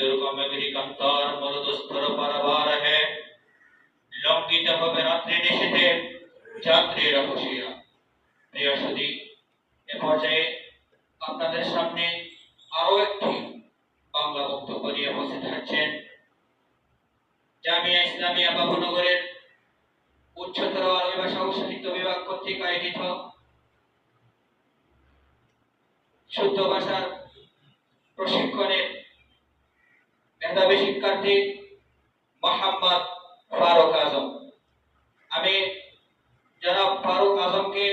दुर्गम गिरिकंतार মরুদস্থর পারাবার হে লঙ্ঘিত হবে রাত্রি নিশীথে যাত্রীরা হুঁশিয়া প্রিয় সুদী এ পর্যায়ে আপনাদের সামনে আরো একটি বাংলা বক্তব্য নিয়ে উপস্থিত হচ্ছেন জামিয়া ইসলামিয়া বাবুনগরের উচ্চতর আরবি ভাষা ও সাহিত্য বিভাগ কর্তৃক আয়োজিত শুদ্ধ ভাষার প্রশিক্ষণের মেধাবী শিক্ষার্থী মোহাম্মদ ফারুক আজম। আমি জনাব ফারুক আজমকে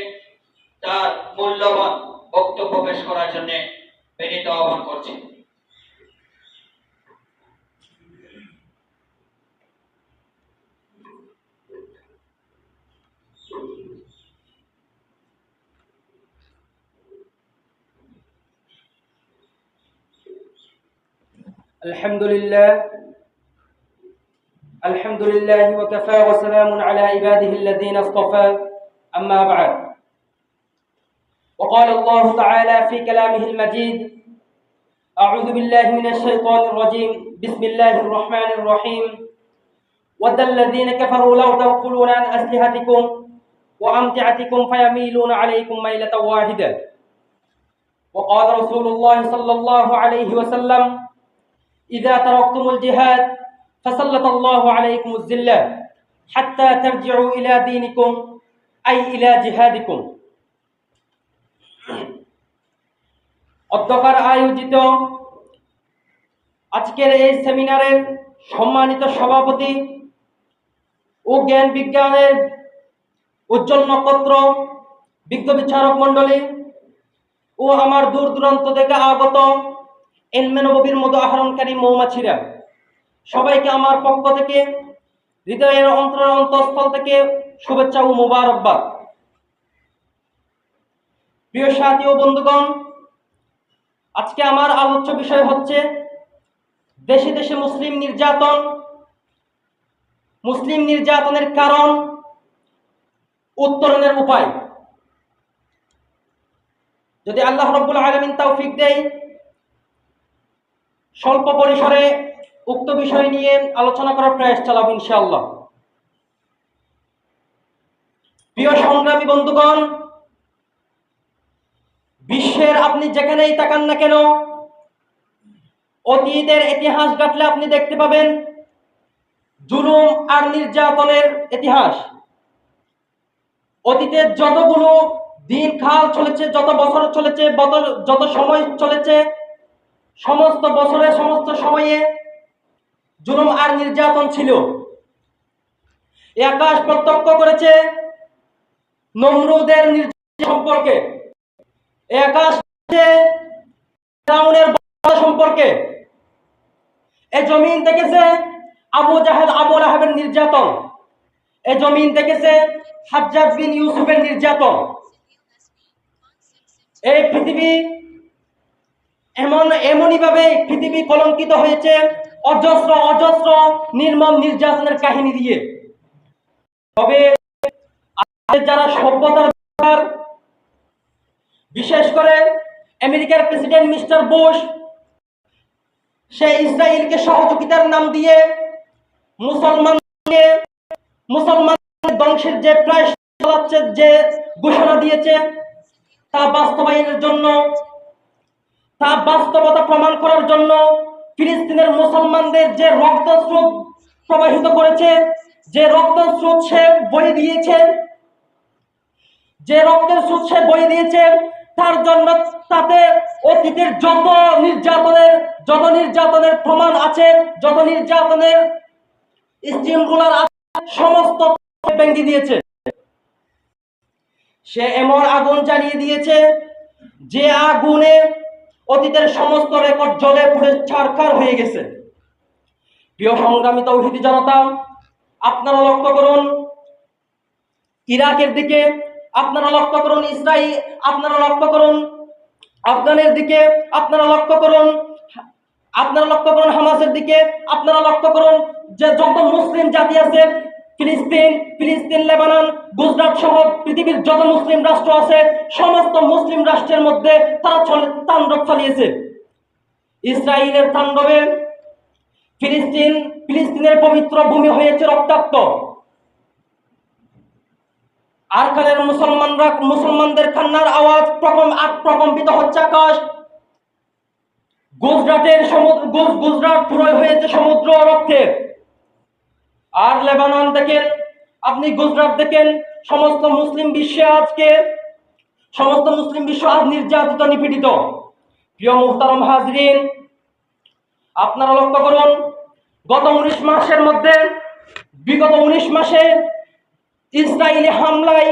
তার মূল্যবান বক্তব্য পেশ করার জন্য বিনীত আহ্বান করছি। الحمد لله. الحمد لله وكفى وسلام على عباده الذين اصطفى. أما بعد. وقال الله تعالى في كلامه المجيد أعوذ بالله من الشيطان الرجيم. بسم الله الرحمن الرحيم. ود الذين كفروا لو تغفلون عن أسلحتكم وأمتعتكم فيميلون عليكم ميلة واحدة. وقال رسول الله صلى الله عليه وسلم إذا تركتم الجهاد فسلط الله عليكم الذلة حتى ترجعوا إلى دينكم أي إلى جهادكم অধ্যকার আয়োজিত আজকের এই সেমিনারের সম্মানিত সভাপতি ও জ্ঞান বিজ্ঞানের উজ্জ্বল নক্ষত্র বিজ্ঞ বিচারক মণ্ডলী ও আমার দূর দূরান্ত থেকে আগত এনমেনবীর মতো আহরণকারী মৌমাছিরা। সবাইকে আমার পক্ষ থেকে, হৃদয়ের অন্তরের অন্তঃস্থল থেকে শুভেচ্ছা ও মোবারকবাদ। প্রিয় সাথী ও বন্ধুগণ, আজকে আমার আলোচ্য বিষয় হচ্ছে, দেশে দেশে মুসলিম নির্যাতন। মুসলিম নির্যাতনের কারণ, উত্তরণের উপায়। যদি আল্লাহ রব্বুল আলমিন তৌফিক দেয় স্বল্প পরিসরে উক্ত বিষয় নিয়ে আলোচনা করার প্রয়াস চালাবো ইনশাআল্লাহ। প্রিয় সংগ্রামী বন্ধুগণ, বিশ্বের আপনি যেখানেই তাকান না কেন, অতীতের ইতিহাস ঘাটলে আপনি দেখতে পাবেন জুলুম আর নির্যাতনের ইতিহাস। অতীতের যতগুলো দিন খাল চলেছে, যত বছর চলেছে যত সময় চলেছে সমস্ত বছরে, সমস্ত সময়ে জুলুম আর নির্যাতন ছিল। এ আকাশ প্রত্যক্ষ করেছে নমরুদের নির্যাতন সম্পর্কে। এ আকাশ সম্পর্কে। এ জমিন দেখেছে আবু জাহেদ আবু লাহাবের নির্যাতন। এ জমিন দেখেছে হাজ্জাজ বিন ইউসুফের নির্যাতন। এই পৃথিবী এমন এমনই ভাবে পৃথিবী কলঙ্কিত হয়েছে, অজস্র অজস্র নির্মম নির্যাতনের কাহিনী দিয়ে। তবে যারা সভ্যতার বিশেষ করে আমেরিকার প্রেসিডেন্ট মিস্টার বুশ, সে ইসরায়েলকে সহযোগিতার নাম দিয়ে মুসলমানকে মুসলমান ধ্বংসের যে প্রায় চালাচ্ছে যে ঘোষণা দিয়েছে, তা বাস্তবায়নের জন্য তা বাস্তবতা প্রমাণ করার জন্য ফিলিস্তিনের মুসলমানদের যে রক্তস্রোত প্রবাহিত করেছে, যে রক্তস্রোত সে বয়ে দিয়েছে, যে রক্তের স্রোত সে বয়ে দিয়েছে, তার জন্য তাতে অতীতের যত নির্যাতনের যত নির্যাতনের প্রমাণ আছে, যত নির্যাতনের স্টিম রুলার আছে, সমস্ত ভেঙে দিয়েছে। সে এমন আগুন জ্বালিয়ে দিয়েছে যে আগুনে অতীতের সমস্ত রেকর্ড জলে পুড়ে ছারখার হয়ে গেছে। প্রিয় সংগ্রামী তৌহিদি জনতা আপনারা লক্ষ্য করুন, ইরাকের দিকে আপনারা লক্ষ্য করুন ইসরায়েল আপনারা লক্ষ্য করুন, আফগানের দিকে আপনারা লক্ষ্য করুন, আপনারা লক্ষ্য করুন হামাসের দিকে আপনারা লক্ষ্য করুন যে যত মুসলিম জাতি আছে ফিলিস্তিন ফিলিস্তিন, লেবানন, গুজরাট সহ পৃথিবীর যত মুসলিম রাষ্ট্র আছে, সমস্ত মুসলিম রাষ্ট্রের মধ্যে তারা তাণ্ডব চালিয়েছে। ইসরায়েলের তাণ্ডবে ফিলিস্তিন, ফিলিস্তিনের পবিত্র ভূমি হয়েছে রক্তাক্ত। আরকানের মুসলমানরা, মুসলমানদের কান্নার আওয়াজ প্রকম প্রকম্পিত হচ্ছে আকাশ। গুজরাটের সমুদ্র, গুজ- গুজরাট পুরোই হয়েছে সমুদ্র রক্তে। আর লেবানন দেখেন, আপনি গুজরাট দেখেন, সমস্ত মুসলিম বিশ্বে আজকে, সমস্ত মুসলিম বিশ্ব আজ নির্যাতিত, নিপীড়িত। প্রিয় মুহতারম হাজরিন, আপনারা লক্ষ্য করুন, গত উনিশ মাসের মধ্যে, বিগত উনিশ মাসে ইসরায়েলি হামলায়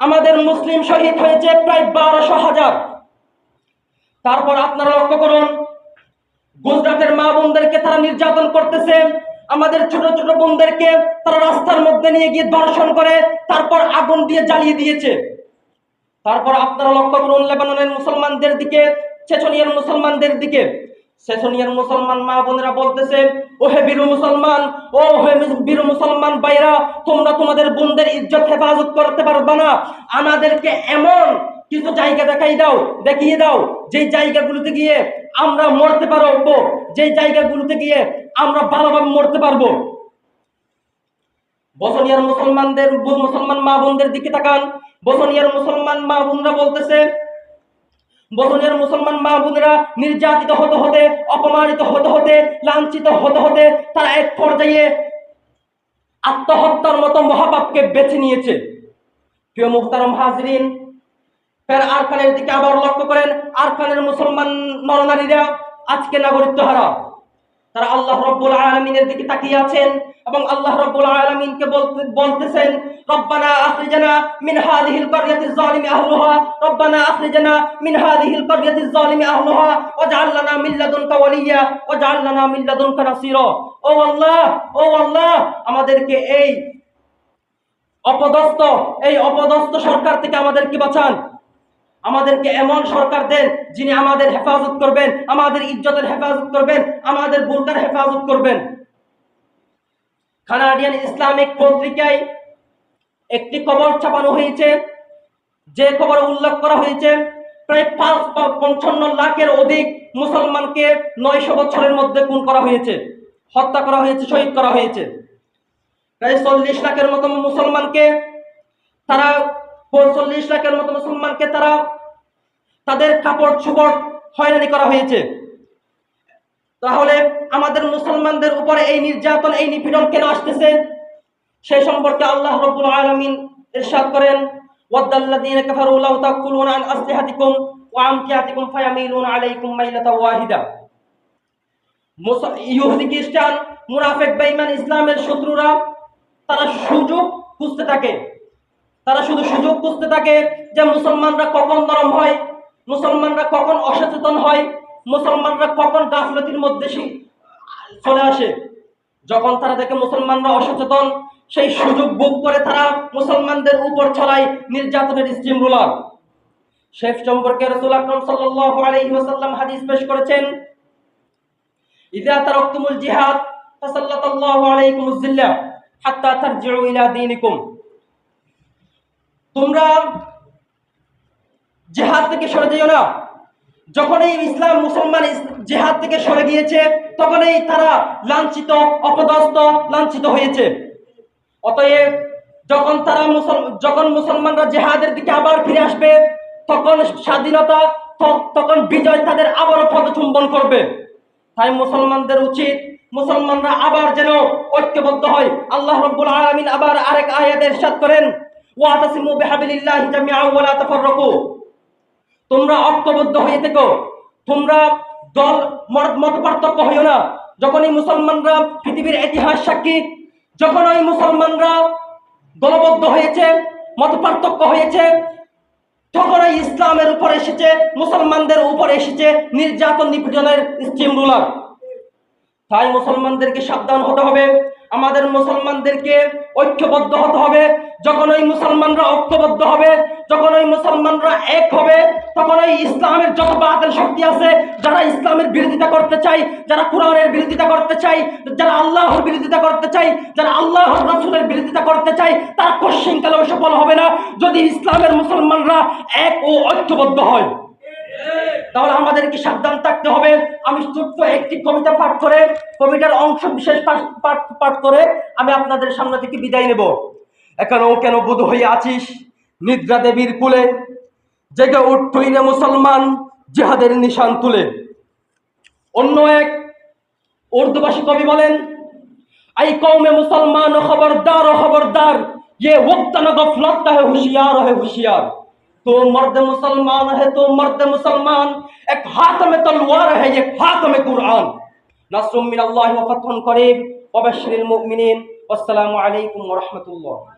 আমাদের মুসলিম শহীদ হয়েছে প্রায় বারোশো হাজার। তারপর আপনারা লক্ষ্য করুন, গুজরাটের মা বোনদেরকে তারা নির্যাতন করতেছে আমাদের ছোট ছোট বোনদেরকে তারা রাস্তার মধ্যে নিয়ে গিয়ে দর্শন করে, তারপর আগুন দিয়ে জ্বালিয়ে দিয়েছে। তারপর আপনারা লক্ষ্য করুন, লেবাননের মুসলমানদের দিকে চেচনিয়ার মুসলমানদের দিকে। চেচনিয়ার মুসলমান মা বোনেরা বলতেছে ও হে বীর মুসলমান, ও হে বীর মুসলমান বাইরা তোমরা তোমাদের বোনদের ইজ্জত হেফাজত করতে পারবে না। আমাদেরকে এমন কিছু জায়গা দেখাই দাও, দেখিয়ে দাও, যেই জায়গাগুলোতে গিয়ে আমরা মরতে পারব। যেই জায়গাগুলোতে গিয়ে আমরা ভালোভাবে মরতে পারব। বসনিয়ার মুসলমানদের মুসলমান মা বোনদের দিকে তাকান। বসনিয়ার মুসলমান মা বোনরা বলতেছে, বসনিয়ার মুসলমান মা বোনেরা নির্যাতিত হতে হতে, অপমানিত হতে হতে, লাঞ্ছিত হতে হতে তারা এক পর্যায়ে আত্মহত্যার মতো মহাপাপকে বেছে নিয়েছে। প্রিয় মুখতারম হাজরিন, ফের আরকানের দিকে আবার লক্ষ্য করেন। আরকানের মুসলমান নরনারীরা আজকে নাগরিকত্ব হারা তারা আল্লাহ রব্বুল আলমিনের দিকে তাকিয়ে আছেন এবং আল্লাহ রব্বুল আলমিনকে বলতে বলতেছেন ও আল্লাহ ও আল্লাহ, আমাদেরকে এই অপদস্থ এই অপদস্থ সরকার থেকে আমাদেরকে বাঁচান। আমাদেরকে এমন সরকার দেন যিনি আমাদের হেফাজত করবেন, আমাদের ইজ্জতের হেফাজত করবেন, আমাদের বুলকার হেফাজত করবেন। কানাডিয়ান ইসলামিক পত্রিকায় একটি খবর ছাপানো হয়েছে, যে খবর উল্লেখ করা হয়েছে, প্রায় পাঁচ পঞ্চান্ন লাখের অধিক মুসলমানকে নয়শো বছরের মধ্যে খুন করা হয়েছে, হত্যা করা হয়েছে, শহীদ করা হয়েছে। প্রায় চল্লিশ লাখের মতো মুসলমানকে তারা চল্লিশ লাখের মতো মুসলমানকে তারা তাদের কাপড় চোপড় হয়রানি করা হয়েছে। তাহলে আমাদের মুসলমানদের উপরে এই নির্যাতন, এই নিপীড়ন কেন আসতেছে? সেই সম্পর্কে আল্লাহ রব্বুল আলামিন ইরশাদ করেন ওয়াদাল্লাযীনা কাফারু লাউ তাকুলুনা আন আসলিহাতিকুম ওয়া আমকিয়াতিকুম ফায়ামিলুনা আলাইকুম মাইলাতা ওয়াহিদা। ইহুদি খ্রিস্টান, মুনাফিক, বেঈমান ইসলামের শত্রুরা তারা সুযোগ খুঁজতে থাকে। তারা শুধু সুযোগ খুঁজতে থাকে যে মুসলমানরা কখন নরম হয়, মুসলমানরা কখন অসচেতন হয়, মুসলমানরা কখন গাফলতির মধ্যে চলে আসে। যখন তারা দেখে মুসলমানরা অসচেতন, সেই সুযোগ ভোগ করে তারা মুসলমানদের উপর ছড়ায় নির্যাতনের স্টিম রুলার শেখ সম্পর্কে রসুল আকরম সাল্লাল্লাহু হাদিস পেশ করেছেন ইযা তারাকতুমুল জিহাদ, ফাসাল্লাতাল্লাহু আলাইকুমুজ জিল্লা, হাত্তা তারজিউ ইলা দীনিকুম। তোমরা জেহাদ থেকে সরে যেও না। যখন এই ইসলাম মুসলমান জেহাদ থেকে সরে গিয়েছে, তখনই তারা লাঞ্ছিত, অপদস্থ, লাঞ্ছিত হয়েছে। অতএব যখন তারা যখন মুসলমানরা জেহাদের দিকে আবার ফিরে আসবে, তখন স্বাধীনতা তখন বিজয় তাদের আবারও পদচুম্বন করবে। তাই মুসলমানদের উচিত, মুসলমানরা আবার যেন ঐক্যবদ্ধ হয়। আল্লাহ রব্বুল আলামিন আবার আরেক আয়াতে ইরশাদ করেন ওয়াতাসিমু বিহাবিলিল্লাহি জামিআন ওয়া লা তাফাররাকু। তোমরা ঐক্যবদ্ধ হয়ে থেকো। তোমরা দল মত- পার্থক্য হইও না। যখন এই মুসলমানরা পৃথিবীর ইতিহাস সাক্ষী যখন ওই মুসলমানরা দলবদ্ধ হয়েছে, মত পার্থক্য হয়েছে তখন এই ইসলামের উপর এসেছে, মুসলমানদের উপর এসেছে নির্যাতন নিপীড়নের স্টিম রুলার তাই মুসলমানদেরকে সাবধান হতে হবে। আমাদের মুসলমানদেরকে ঐক্যবদ্ধ হতে হবে। যখন ওই মুসলমানরা ঐক্যবদ্ধ হবে, যখন ওই মুসলমানরা এক হবে, তখন ওই ইসলামের যত বাতিল শক্তি আছে, যারা ইসলামের বিরোধিতা করতে চাই যারা কোরআনের বিরোধিতা করতে চাই যারা আল্লাহর বিরোধিতা করতে চাই যারা আল্লাহর রাসূলের বিরোধিতা করতে চাই তারা কোশ্চিন কালেও সফল হবে না। যদি ইসলামের মুসলমানরা এক ও ঐক্যবদ্ধ হয় তাহলে আমাদেরকে সাবধান থাকতে হবে। আমি ছোট্ট একটি কবিতা পাঠ করে, কবিতার অংশ বিশেষ পাঠ পাঠ করে আমি আপনাদের সামনে থেকে বিদায় নেব। এখনও কেন বোধ হয়ে আছিস নিদ্রা দেবীর কুলে? জেগে উঠতই না মুসলমান জেহাদের নিশান তুলে। অন্য এক উর্দুভাষী কবি বলেন, আই কৌমে মুসলমান খবরদার খবরদার ইয়ে ওক্তানা গফলত হুঁশিয়ার হে হুঁশিয়ার। तो मर्द मुसलमान है तो मर्द मुसलमान एक हाथ में तलवार है एक हाथ में कुरान नसरुम मिन अल्लाह व फतहुन करीब व बशरिल मुमिनीन वस्सलामु अलैकुम व रहमतुल्लाह